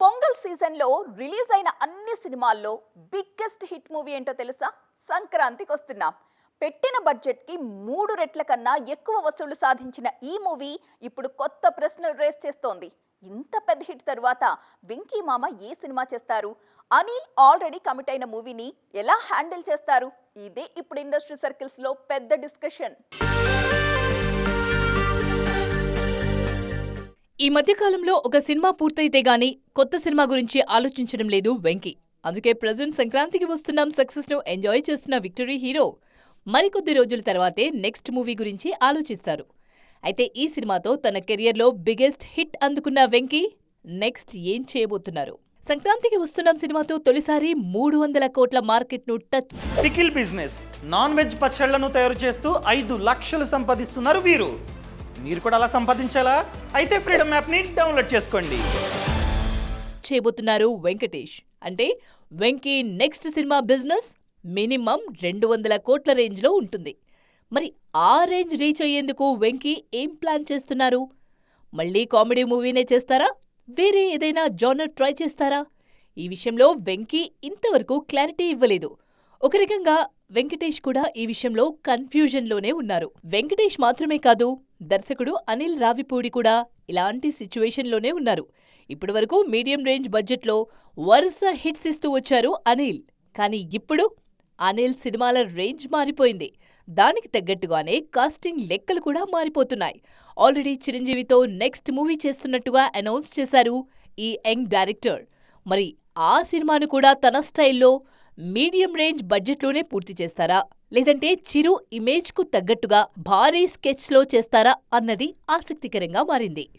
పొంగల్ సీజన్లో రిలీజ్ అయిన అన్ని సినిమాల్లో బిగ్గెస్ట్ హిట్ మూవీ ఏంటో తెలుసా? సంక్రాంతికి వస్తున్నాం పెట్టిన బడ్జెట్కి మూడు రెట్ల కన్నా ఎక్కువ వసూళ్ళు సాధించిన ఈ మూవీ ఇప్పుడు కొత్త ప్రశ్నలు రేస్ చేస్తోంది. ఇంత పెద్ద హిట్ తరువాత వెంకీ మామ ఏ సినిమా చేస్తారు? అనిల్ ఆల్రెడీ కమిట్ అయిన మూవీని ఎలా హ్యాండిల్ చేస్తారు? ఇదే ఇప్పుడు ఇండస్ట్రీ సర్కిల్స్లో పెద్ద డిస్కషన్. ఈ మధ్యకాలంలో ఒక సినిమా పూర్తయితే గాని కొత్త సినిమా గురించి ఆలోచించడం లేదు వెంకీ. అందుకే ప్రజెంట్ సంక్రాంతికి వస్తున్నాం సక్సెస్ను ఎంజాయ్ చేస్తున్న విక్టరీ హీరో. మరికొద్ది రోజుల తర్వాతే నెక్స్ట్ మూవీ గురించి ఆలోచిస్తారు. అయితే ఈ సినిమాతో తన కెరియర్లో బిగ్గెస్ట్ హిట్ అందుకున్న వెంకీ నెక్స్ట్ ఏం చేయబోతున్నారు? సంక్రాంతికి వస్తున్నాం సినిమాతో తొలిసారి మూడు వందల కోట్ల మార్కెట్ను touch pickle business non veg పచ్చళ్ళను తయారు చేస్తూ ఐదు లక్షలు సంపాదిస్తున్నారు వీరు. మీరు కూడా అలా సంపాదించాలా? అయితే ఫ్రీడమ్ యాప్ని డౌన్లోడ్ చేసుకోండి. చేయబోతున్నారు వెంకటేష్. అంటే Venky next cinema business minimum రెండు వందల కోట్ల రేంజ్లో ఉంటుంది. మరి ఆ రేంజ్ రీచ్ అయ్యేందుకు వెంకీ ఏం ప్లాన్ చేస్తున్నారు? మళ్ళీ కామెడీ మూవీనే చేస్తారా? వేరే ఏదైనా జానర్ ట్రై చేస్తారా? ఈ విషయంలో వెంకీ ఇంతవరకు క్లారిటీ ఇవ్వలేదు. ఒక రకంగా వెంకటేష్ కూడా ఈ విషయంలో కన్ఫ్యూజన్లోనే ఉన్నారు. వెంకటేష్ మాత్రమే కాదు దర్శకుడు అనిల్ రావిపూడి కూడా ఇలాంటి సిచ్యువేషన్లోనే ఉన్నారు. ఇప్పటివరకు మీడియం రేంజ్ బడ్జెట్లో వరుస హిట్స్ ఇస్తూ వచ్చారు అనిల్. కానీ ఇప్పుడు అనిల్ సినిమాల రేంజ్ మారిపోయింది. దానికి తగ్గట్టుగానే కాస్టింగ్ లెక్కలు కూడా మారిపోతున్నాయి. ఆల్రెడీ చిరంజీవితో నెక్స్ట్ మూవీ చేస్తున్నట్టుగా అనౌన్స్ చేశారు ఈ యంగ్ డైరెక్టర్. మరి ఆ సినిమాను కూడా తన స్టైల్లో మీడియం రేంజ్ బడ్జెట్లోనే పూర్తి చేస్తారా? లేదంటే చిరు ఇమేజ్కు తగ్గట్టుగా భారీ స్కెచ్లో చేస్తారా అన్నది ఆసక్తికరంగా మారింది.